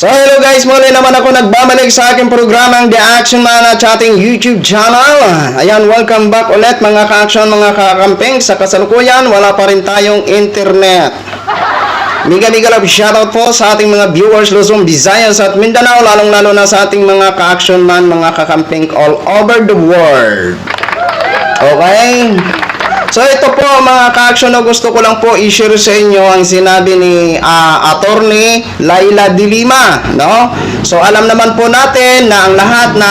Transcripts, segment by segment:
So hello guys, muli naman ako nagbabalik sa aking programang The Action Man at ating YouTube channel. Ayan, welcome back ulit mga ka-action, mga kakamping. Sa kasalukuyan, wala pa rin tayong internet. Miga miga love shoutout po sa ating mga viewers Luzon, Visayas at Mindanao, lalong-lalo na sa ating mga ka-action man, mga kakamping all over the world. Okay? So ito po mga ka-action na gusto ko lang po i-share sa inyo ang sinabi ni ah, attorney Laila Dilima, no? So alam naman po natin na ang lahat na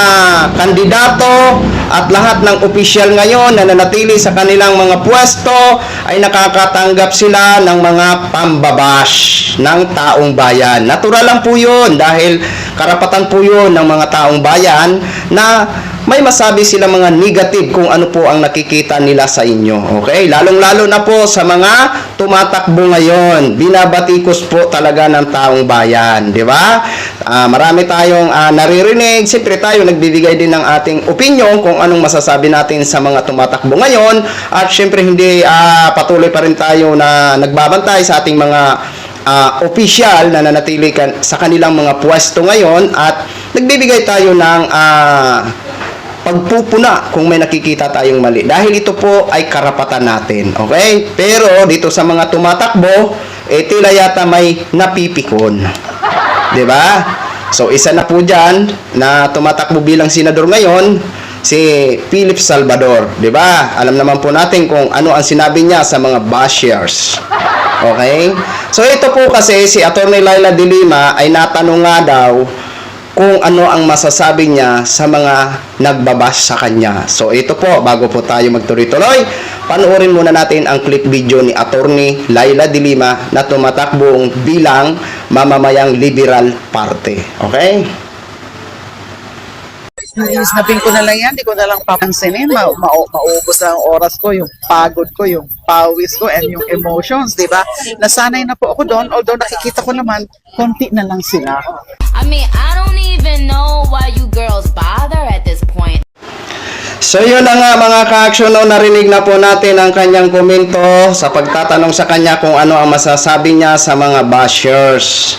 kandidato at lahat ng opisyal ngayon na nanatili sa kanilang mga pwesto ay nakakatanggap sila ng mga pambabash ng taong bayan. Natural lang po 'yun dahil karapatan po 'yun ng mga taong bayan na may masabi sila mga negative kung ano po ang nakikita nila sa inyo. Okay? Lalong-lalo na po sa mga tumatakbo ngayon. Binabatikos po talaga ng taong bayan. Di ba? Ah, marami tayong ah, naririnig. Siyempre tayo nagbibigay din ng ating opinion kung anong masasabi natin sa mga tumatakbo ngayon. At siyempre hindi ah, patuloy pa rin tayo na nagbabantay sa ating mga ah, opisyal na nanatili kan- sa kanilang mga pwesto ngayon at nagbibigay tayo ng ah, pagpupuna kung may nakikita tayong mali. Dahil ito po ay karapatan natin. Okay? Pero dito sa mga tumatakbo, eh tila yata may napipikon. 'Di ba? So isa na po diyan na tumatakbo bilang senador ngayon si Philip Salvador, 'di ba? Alam naman po natin kung ano ang sinabi niya sa mga bashers. Okay? So ito po kasi si Attorney Laila de Lima ay natanong nga daw kung ano ang masasabi niya sa mga nagbabash sa kanya. So ito po, bago po tayo magtuloy-tuloy, panoorin muna natin ang clip video ni Attorney Laila de Lima na tumatakbong bilang mamamayang liberal party. Okay? Isnapin ko na lang yan, di ko na lang papansinin. Ma ma maubos na ang oras ko, yung pagod ko, yung pawis ko, and yung emotions, di ba? Nasanay na po ako doon, although nakikita ko naman, konti na lang sila. I mean, I don't even know why you girls bother at this point. So yun na nga mga ka-action, no, narinig na po natin ang kanyang komento sa pagtatanong sa kanya kung ano ang masasabi niya sa mga bashers.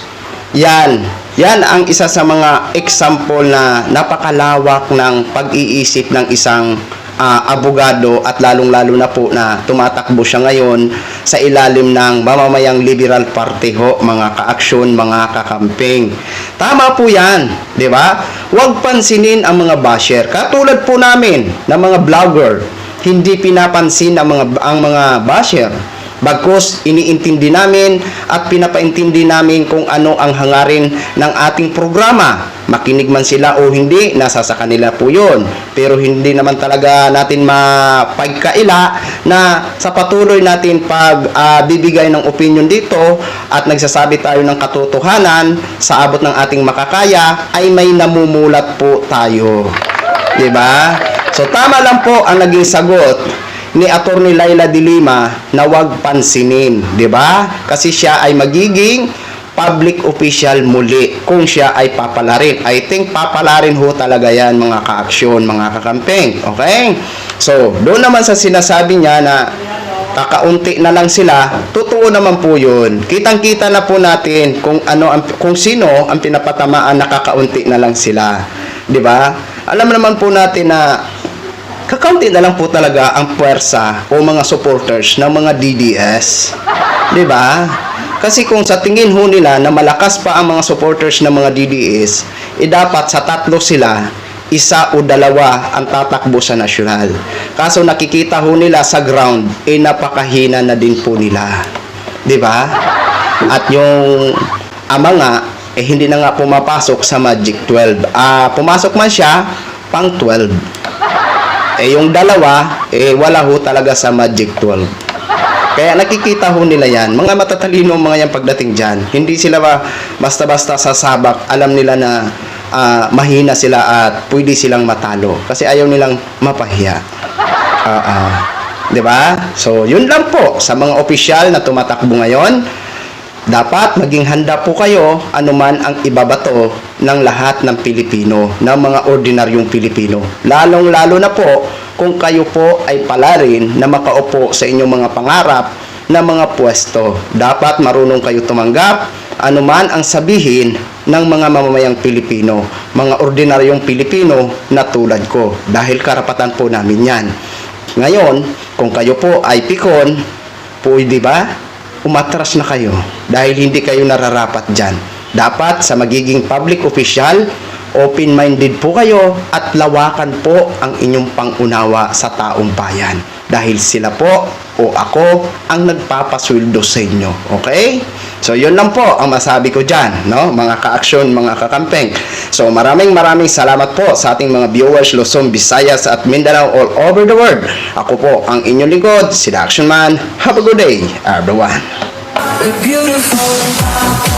Yan. Yan ang isa sa mga example na napakalawak ng pag-iisip ng isang ah, abogado at lalong-lalo na po na tumatakbo siya ngayon sa ilalim ng mamamayang liberal party ho, mga ka-aksyon, mga kakamping. Tama po yan, di ba? Huwag pansinin ang mga basher. Katulad po namin ng mga vlogger, hindi pinapansin ang mga ang mga basher. Bagkus iniintindi namin at pinapaintindi namin kung ano ang hangarin ng ating programa. Makinig man sila o hindi, nasa sa kanila po yun. Pero hindi naman talaga natin mapagkaila na sa patuloy natin pag ah, bibigay ng opinion dito at nagsasabi tayo ng katotohanan sa abot ng ating makakaya ay may namumulat po tayo. 'Di ba? So tama lang po ang naging sagot ni Attorney Laila de Lima na wag pansinin, 'di ba? Kasi siya ay magiging public official muli kung siya ay papalarin. I think papalarin ho talaga yan mga ka-aksyon, mga kakampeng. Okay? So, doon naman sa sinasabi niya na kakaunti na lang sila, totoo naman po yun. Kitang-kita na po natin kung ano ang, kung sino ang pinapatamaan na kakaunti na lang sila. 'Di ba? Alam naman po natin na kakaunti na lang po talaga ang puwersa o mga supporters ng mga DDS. 'Di ba? Kasi kung sa tingin ho nila na malakas pa ang mga supporters ng mga DDS, eh dapat sa tatlo sila, isa o dalawa ang tatakbo sa nasyonal. Kaso nakikita ho nila sa ground, eh napakahina na din po nila. 'Di ba? At yung ama nga, eh hindi na nga pumapasok sa Magic 12. Ah, pumasok man siya, pang 12. Eh yung dalawa, eh wala ho talaga sa Magic 12. Kaya nakikita ho nila yan. Mga matatalino mga yan pagdating dyan. Hindi sila ba basta-basta sasabak. Alam nila na ah, mahina sila at pwede silang matalo. Kasi ayaw nilang mapahiya. Ah, ah. 'Di ba? So, yun lang po sa mga opisyal na tumatakbo ngayon. Dapat maging handa po kayo anuman ang ibabato ng lahat ng Pilipino, ng mga ordinaryong Pilipino. Lalong-lalo na po kung kayo po ay palarin na makaupo sa inyong mga pangarap na mga pwesto. Dapat marunong kayo tumanggap anuman ang sabihin ng mga mamamayang Pilipino, mga ordinaryong Pilipino na tulad ko dahil karapatan po namin yan. Ngayon, kung kayo po ay pikon, di ba? Umatras na kayo dahil hindi kayo nararapat dyan. Dapat sa magiging public official, open-minded po kayo at lawakan po ang inyong pangunawa sa taong bayan. Dahil sila po o ako ang nagpapasweldo sa inyo. Okay? So, yun lang po ang masabi ko dyan, no? Mga ka-aksyon, mga kakampeng. So, maraming maraming salamat po sa ating mga viewers Luzon, Visayas at Mindanao all over the world. Ako po ang inyong lingkod, si The Action Man. Have a good day, everyone. Beautiful.